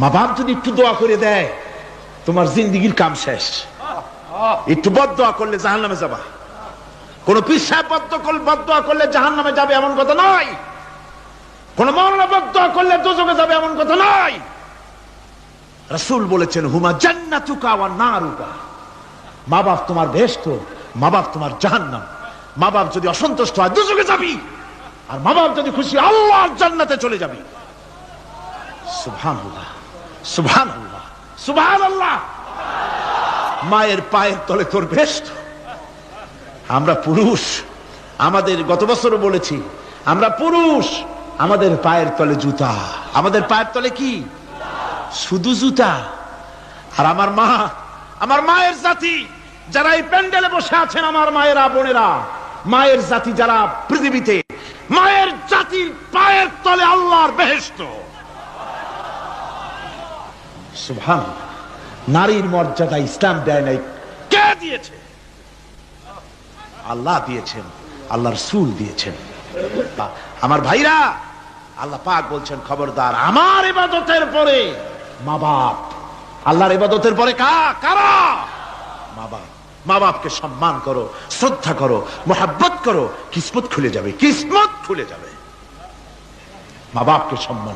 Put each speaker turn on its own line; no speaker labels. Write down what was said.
মা বাপ যদি একটু দোয়া করে দেয়, তোমার জিন্দিগির কাম শেষ। একটু বদ দোয়া করলে জাহান নামে যাবা। কোন পিসাব বদ্ধ করলে জাহান নামে যাবে এমন কথা নয়। কোন মরণা বদ দোয়া করলে দুযোগে যাবে এমন কথা নয়। রসুল বলেছেন, হুমা জান্নাতুকা ওয়া নারুকা। মা বাপ তোমার বেহেশত মা বাপ তোমার জাহান্নাম। মা বাপ যদি অসন্তুষ্ট হয় দুযোগে যাবি। আর মা বাপ যদি খুশি, আল্লাহর জান্নাতে চলে যাবি। সুবহানাল্লাহ। সুবহানাল্লাহ। সুবহানাল্লাহ। মায়ের পায়ের তলে তোর বেহেশত আমরা পুরুষ। আমাদের গত বছরও বলেছি, আমরা পুরুষ। আমাদের পায়ের তলে জুতা। আমাদের পায়ের তলে কি? শুধু জুতা। আর আমার মা, আমার মায়ের জাতি, যারা এই প্যান্ডেলে বসে আছেন আমার মায়েরা, বোনেরা, মায়ের জাতি যারা পৃথিবীতে, মায়ের জাতির পায়ের তলে আল্লাহর বেহেস্ত সুভান নারীর মর্যাদা ইসলাম দেয় নাই। কে দিয়েছে? আল্লাহ দিয়েছেন, আল্লাহ রসুল দিয়েছেন। আমার ভাইরা, আল্লাহ পাক বলছেন, খবরদার, আমার ইবাদতের পরে মা বাপ। আল্লাহর ইবাদতের পরে কা, কারা? মা বাপ। মা বাপকে সম্মান করো, শ্রদ্ধা করো, মোহাব্বত করো, কিসমত খুলে যাবে, কিসমত খুলে যাবে। মা বাপকে সম্মান